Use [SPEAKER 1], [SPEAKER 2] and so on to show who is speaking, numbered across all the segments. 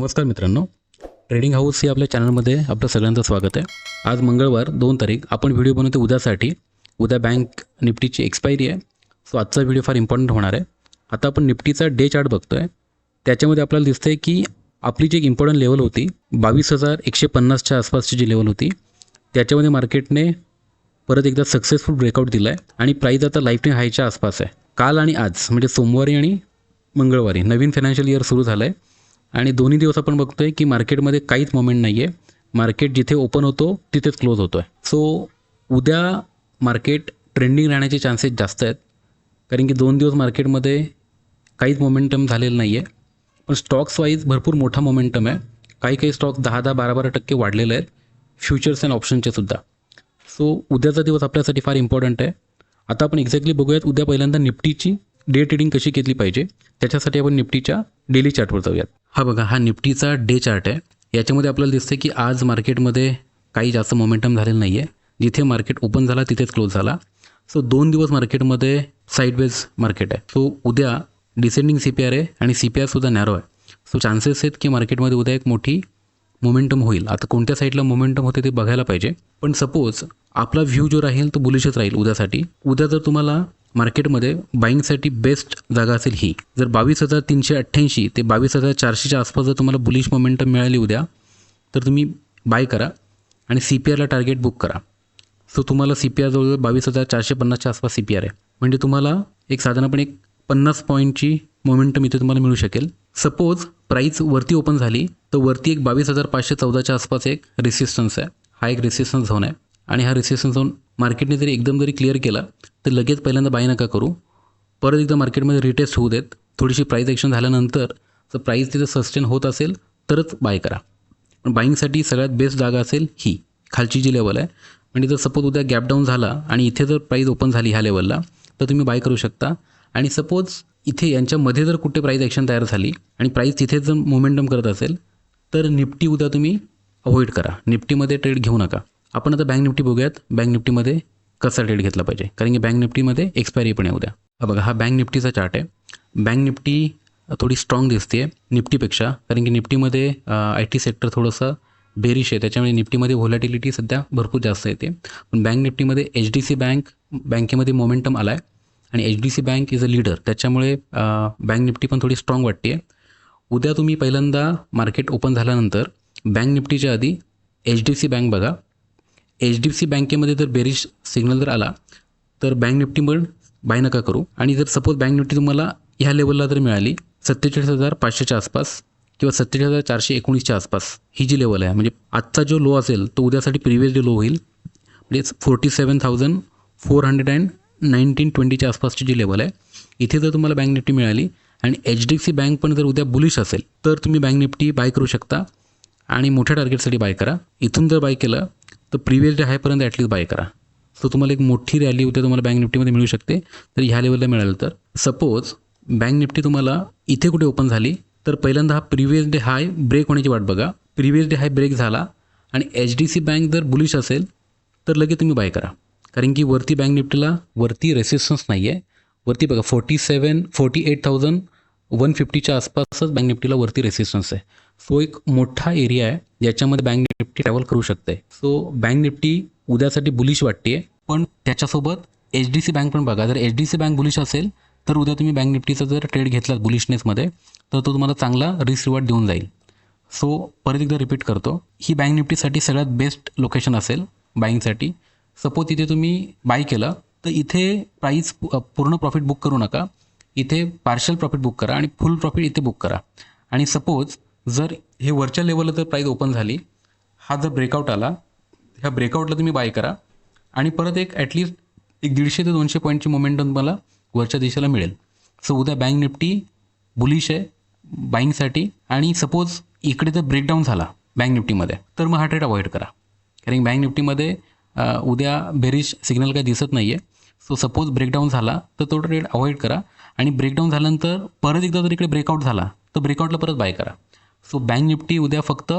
[SPEAKER 1] नमस्कार मित्रांनो. Trading house या आपल्या चॅनलमध्ये आपलं सगळ्यांचं स्वागत आहे. आज मंगळवार दोन तारीख. आपण व्हिडिओ बनवतो उद्यासाठी. उद्या बँक निफ्टीची एक्सपायरी आहे. सो आजचा व्हिडिओ फार इम्पॉर्टंट होणार आहे. आता आपण निफ्टीचा डे चार्ट बघतो आहे त्याच्यामध्ये आपल्याला दिसतं आहे की आपली जी एक इम्पॉर्टंट लेवल होती बावीस हजार एकशे पन्नासच्या आसपासची जी लेवल होती त्याच्यामध्ये मार्केटने परत एकदा सक्सेसफुल ब्रेकआउट दिला आहे आणि प्राईज आता लाईफ टाईम हायच्या आसपास आहे. काल आणि आज म्हणजे सोमवारी आणि मंगळवारी नवीन फायनान्शियल इयर सुरू झालं आहे आणि दोन्ही दिवस आपण बघतो आहे की मार्केटमध्ये काहीच मोमेंट नाही आहे मार्केट जिथे ओपन होतो तिथेच क्लोज होतो आहे सो उद्या मार्केट ट्रेंडिंग राहण्याचे चान्सेस जास्त आहेत. कारण की दोन दिवस मार्केटमध्ये काहीच मोमेंटम झालेलं नाही आहे पण स्टॉक्स वाईज भरपूर मोठा मोमेंटम आहे. काही काही स्टॉक्स दहा दहा बारा बारा टक्के वाढलेले आहेत. फ्युचर्स अँड ऑप्शनचे सुद्धा. सो उद्याचा दिवस आपल्यासाठी फार इम्पॉर्टंट आहे. आता आपण एक्झॅक्टली बघूयात उद्या पहिल्यांदा निफ्टीची डे ट्रेडिंग कशी घेतली पाहिजे. त्याच्यासाठी आपण निफ्टीच्या डेली चार्टवर जाऊयात. हा बघा हा निफ्टीचा डे चार्ट आहे. याच्यामध्ये आपल्याला दिसतं की आज मार्केटमध्ये काही जास्त मोमेंटम झालेलं नाही आहे जिथे मार्केट ओपन झाला तिथेच क्लोज झाला. सो दोन दिवस मार्केटमध्ये साईडवेज मार्केट आहे. सो उद्या डिसेंडिंग सी पी आर आहे आणि सी पी आरसुद्धा नॅरो आहे. सो चान्सेस आहेत की मार्केटमध्ये उद्या एक मोठी मोमेंटम होईल. आता कोणत्या साईडला मोमेंटम होते ते बघायला पाहिजे. पण सपोज आपला व्ह्यू जो राहील तो बुलिशच राहील उद्यासाठी. उद्या जर तुम्हाला मार्केटमध्ये बाईंगसाठी बेस्ट जागा असेल ही. जर बावीस हजार तीनशे अठ्ठ्याऐंशी ते बावीस हजार चारशेच्या आसपास जर तुम्हाला बुलिश मोमेंटम मिळाली उद्या तर तुम्ही बाय करा आणि सी पी आरला टार्गेट बुक करा. सो तुम्हाला सी पी आर जवळजवळ बावीस हजार चारशे पन्नासच्या आसपास सी पी आर आहे. म्हणजे तुम्हाला एक साधारणपणे एक पन्नास पॉईंटची मोमेंटम इथे तुम्हाला मिळू शकेल. सपोज प्राईस वरती ओपन झाली तर वरती एक बावीस हजार पाचशे चौदाच्या आसपास एक रेसिस्टन्स आहे. हा एक रेसिस्टन्स झोन आहे. आणि हा रेसिस्टन्स झोन मार्केटने जरी एकदम जरी क्लिअर केला तर लगेच पहिल्यांदा बाय नका करू. परत एकदा मार्केटमध्ये रिटेस्ट होऊ देत. थोडीशी प्राईस ॲक्शन झाल्यानंतर जर प्राईस तिथे सस्टेन होत असेल तरच बाय करा. पण बाईंगसाठी सगळ्यात बेस्ट जागा असेल ही. खालची जी लेवल आहे. म्हणजे जर सपोज उद्या गॅप डाऊन झाला आणि इथे जर प्राईस ओपन झाली ह्या लेवलला तर तुम्ही बाय करू शकता. आणि सपोज इथे यांच्यामध्ये जर कुठे प्राईस ॲक्शन तयार झाली आणि प्राईस तिथे जर मोमेंटम करत असेल तर निफ्टी उद्या तुम्ही अवॉइड करा. निफ्टीमध्ये ट्रेड घेऊ नका. आपण आता बँक निफ्टी बघूयात. बँक निफ्टीमध्ये कसा ट्रेड घेतला पाहिजे? कारण की बँक निफ्टीमध्ये एक्सपायरी पण येऊ द्या हा बघा हा बँक निफ्टीचा चार्ट आहे. बँक निफ्टी थोडी स्ट्रॉंग दिसते निफ्टीपेक्षा. कारण की निफ्टीमध्ये आय टी सेक्टर थोडंसं बेरिश आहे. त्याच्यामुळे निफ्टीमध्ये व्होलॅटिलिटी सध्या भरपूर जास्त येते. पण बँक निफ्टीमध्ये एच डी सी बँक बँकेमध्ये मोमेंटम आला आहे आणि H D C bank is a leader त्याच्यामुळे बँक निफ्टी पण थोडी स्ट्रॉंग वाटते आहे उद्या तुम्ही पहिल्यांदा मार्केट ओपन झाल्यानंतर बँक निफ्टीच्या आधी एच डी सी बँक बघा. एच डी सी बँकेमध्ये जर बेरिश सिग्नल जर आला तर बँक निफ्टी पण बाय नका करू. आणि जर सपोज बँक निफ्टी तुम्हाला ह्या लेवलला जर मिळाली सत्तेचाळीस हजार पाचशेच्या आसपास किंवा सत्तेचाळीस हजार चारशे एकोणीसच्या आसपास ही जी लेवल आहे म्हणजे आजचा जो लो असेल तो उद्यासाठी प्रिव्हियस डे लो होईल म्हणजे forty seven thousand four hundred and nineteen ट्वेंटीच्या आसपासची जी लेवल आहे इथे जर तुम्हाला बँक निफ्टी मिळाली आणि H D F C bank पण जर उद्या बुलिश असेल तर तुम्ही बँक निफ्टी बाय करू शकता आणि मोठ्या टार्गेटसाठी बाय करा. इथून जर बाय केलं तर प्रिव्हियस डे हायपर्यंत ॲटलीस्ट बाय करा. सो तुम्हाला एक मोठी रॅली उद्या तुम्हाला बँक निफ्टीमध्ये मिळू शकते. तर ह्या लेवलला मिळालं तर. सपोज बँक निफ्टी तुम्हाला इथे कुठे ओपन झाली तर पहिल्यांदा हा प्रिव्हियस डे हाय ब्रेक होण्याची वाट बघा. प्रिव्हियस डे हाय ब्रेक झाला आणि एच डी सी बँक जर बुलिश असेल तर लगेच तुम्ही बाय करा. कारण की वरती बँक निफ्टीला वरती रेसिस्टन्स नाही आहे वरती बघा forty seven forty eight thousand one फिफ्टीच्या आसपासच बँक निफ्टीला वरती रेसिस्टन्स आहे. सो एक मोठा एरिया आहे ज्याच्यामध्ये बँक निफ्टी ट्रॅव्हल करू शकते. सो बँक निफ्टी उद्यासाठी बुलिश वाटते पण त्याच्यासोबत एच डी सी बँक पण बघा. जर H D C bank bullish असेल तर उद्या तुम्ही बँक निफ्टीचा जर ट्रेड घेतला बुलिशनेसमध्ये तर तो तुम्हाला चांगला रिस्क रिवॉर्ड देऊन जाईल. सो परत एकदा रिपीट करतो. ही बँक निफ्टीसाठी सगळ्यात बेस्ट लोकेशन असेल बाईंगसाठी सपोज इथे तुम्ही बाय केलं तर इथे प्राईस पूर्ण प्रॉफिट बुक करू नका. इथे पार्शल प्रॉफिट बुक करा आणि फुल प्रॉफिट इथे बुक करा. आणि सपोज जर हे वरच्या लेवलला तर प्राईज ओपन झाली हा जर ब्रेकआउट आला ह्या ब्रेकआउटला तुम्ही बाय करा आणि परत एक ॲटलिस्ट एक दीडशे ते दोनशे पॉईंटची मोमेंटम तुम्हाला वरच्या दिशेला मिळेल. सो उद्या बँक निफ्टी बुलिश आहे बाईंगसाठी आणि सपोज इकडे जर ब्रेकडाऊन झाला बँक निफ्टीमध्ये तर मग हा ट्रेड अवॉइड करा. कारण बँक निफ्टीमध्ये उद्या बेरिश सिग्नल काही दिसत नाही आहे सो सपोज ब्रेकडाऊन झाला तर तो ट्रेड अवॉइड करा. आणि ब्रेकडाऊन झाल्यानंतर परत एकदा जर इकडे ब्रेकआउट झाला तर ब्रेकआउटला परत बाय करा. सो बँक निफ्टी उद्या फक्त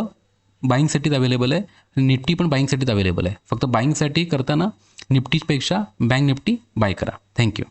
[SPEAKER 1] बाईंगसाठीच अवेलेबल आहे निफ्टी पण बाईंगसाठीच अवेलेबल आहे. फक्त बाईंगसाठी करताना निफ्टीपेक्षा बँक निफ्टी बाय करा. Thank you